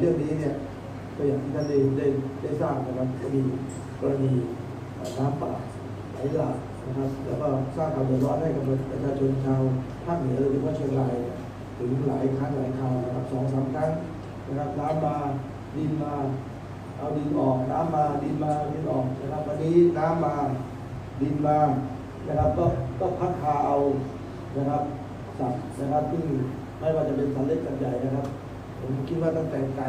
เรื่องนี้เนี่ยก็อย่างที่ท่านได้ได้ได้ทราบนะครับก็มีกรณีน้ำป่าไหลหลากนะครับ แล้วก็สร้างความเดือดร้อนให้กับประชาชนชาวภาคเหนือโดยเฉพาะเชียงรายถึงหลายครั้งหลายคราวนะครับสองสามครั้งนะครับน้ำมาดินมาเอาดินออกน้ำมาดินมาดินออกนะครับวันนี้น้ำมาดินมานะครับ ก็ก็พัดพาเอานะครับสัตว์นะครับที่ไม่ว่าจะเป็นสัตว์เล็กสัตว์ใหญ่นะครับ ผมคิดว่าตั้งแต่ไก่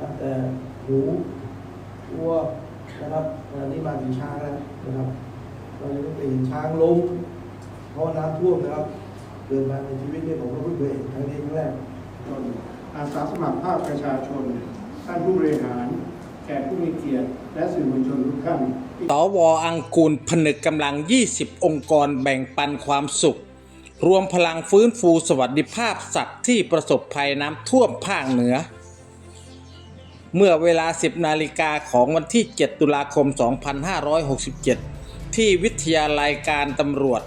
ตั้งแต่หมูวัวนะครับขณะนี้มาถึงช้างแล้วนะครับเราจะต้องเห็นช้างล้มเพราะน้ำท่วมนะครับ เกิดมาในชีวิตเนี่ยผมก็เพิ่งเคยเห็นครั้งนี้ครั้งแรกอาสาสมัครภาคประชาชน ท่านผู้บริหาร แขกผู้มีเกียรติ และสื่อมวลชนทุกท่านสวอังกูลผนึกกำลัง 20 องค์กรแบ่งปันความสุข รวมพลังฟื้นฟูสวัสดิภาพสัตว์ที่ประสบภัยน้ำท่วมภาคเหนือ เมื่อเวลา 10 นาฬิกาของวันที่ 7 ตุลาคม 2567 ที่วิทยาลัยการตำรวจ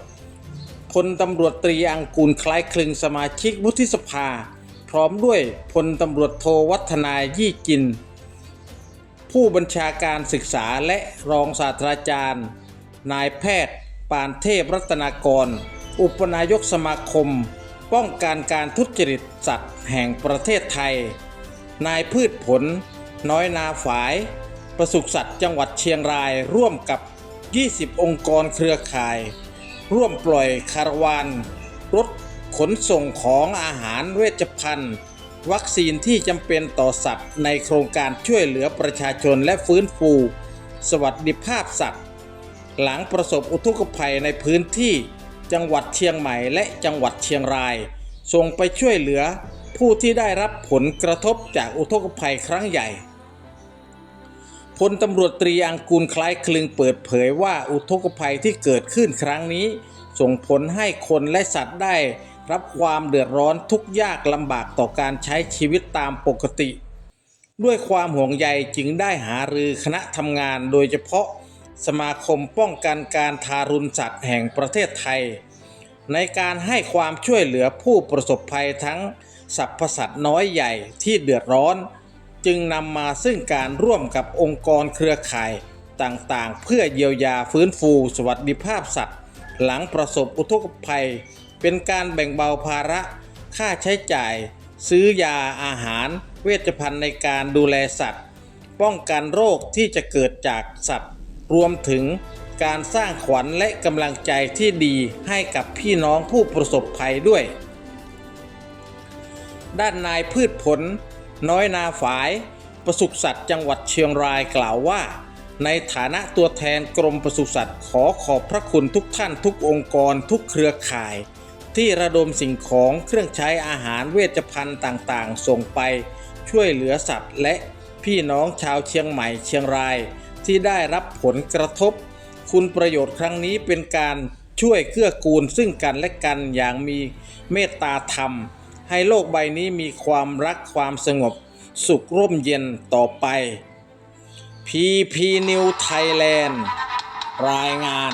พลตำรวจตรีอังกูลคล้ายคลึงสมาชิกวุฒิสภา พร้อมด้วยพลตำรวจโทวัฒนายี่กิน ผู้บัญชาการศึกษาและรองศาสตราจารย์ นายแพทย์ ปานเทพรัตนากร อุปนายกสมาคม ป้องกันการทุจริตสัตว์แห่งประเทศไทย นายพืชผล น้อยนาฝาย ประสุขสัตว์จังหวัดเชียงรายร่วมกับ 20 องค์กรเครือข่าย ร่วมปล่อยคาราวานรถขนส่งของอาหารเวชภัณฑ์ วัคซีนที่จำเป็นต่อสัตว์ในโครงการช่วยเหลือประชาชนและฟื้นฟู สวัสดิภาพสัตว์ หลังประสบอุทกภัยในพื้นที่ จังหวัดเชียงใหม่และจังหวัดเชียงราย ส่งไปช่วยเหลือผู้ที่ได้รับผลกระทบจากอุทกภัยครั้งใหญ่พลตำรวจตรีอังกูลคล้ายคลึงเปิดเผยว่าอุทกภัยที่เกิดขึ้นครั้งนี้ ส่งผลให้คนและสัตว์ได้ รับความเดือดร้อนทุกยากลำบากต่อการใช้ชีวิตตามปกติ ด้วยความห่วงใยจึงได้หารือคณะทำงานโดยเฉพาะ สมาคมป้องกันการทารุณสัตว์แห่งประเทศไทย ในการให้ความช่วยเหลือผู้ประสบภัยทั้งสรรพสัตว์น้อยใหญ่ที่เดือดร้อน จึงนำมาซึ่งการร่วมกับองค์กรเครือข่ายต่างๆ เพื่อเยียวยาฟื้นฟูสวัสดิภาพสัตว์ หลังประสบอุทกภัย เป็นการแบ่งเบาภาระค่าใช้จ่าย ซื้อยาอาหาร เวชภัณฑ์ในการดูแลสัตว์ ป้องกันโรคที่จะเกิดจากสัตว์ รวมถึงการสร้างขวัญและกำลังใจที่ดีให้กับพี่น้องผู้ประสบภัยด้วย ด้านนายพืชผล น้อยนาฝาย ประสุสัตว์จังหวัดเชียงรายกล่าวว่า ในฐานะตัวแทนกรมปศุสัตว์ขอขอบพระคุณทุกท่านทุกองค์กรทุกเครือข่าย ที่ระดมสิ่งของเครื่องใช้อาหารเวชภัณฑ์ต่างๆ ส่งไปช่วยเหลือสัตว์และพี่น้องชาวเชียงใหม่เชียงราย ที่ได้รับผลกระทบ คุณประโยชน์ครั้งนี้เป็นการช่วยเกื้อกูลซึ่งกันและกันอย่างมีเมตตาธรรม ให้โลกใบนี้มีความรักความสงบ สุขร่มเย็นต่อไป PP New Thailand รายงาน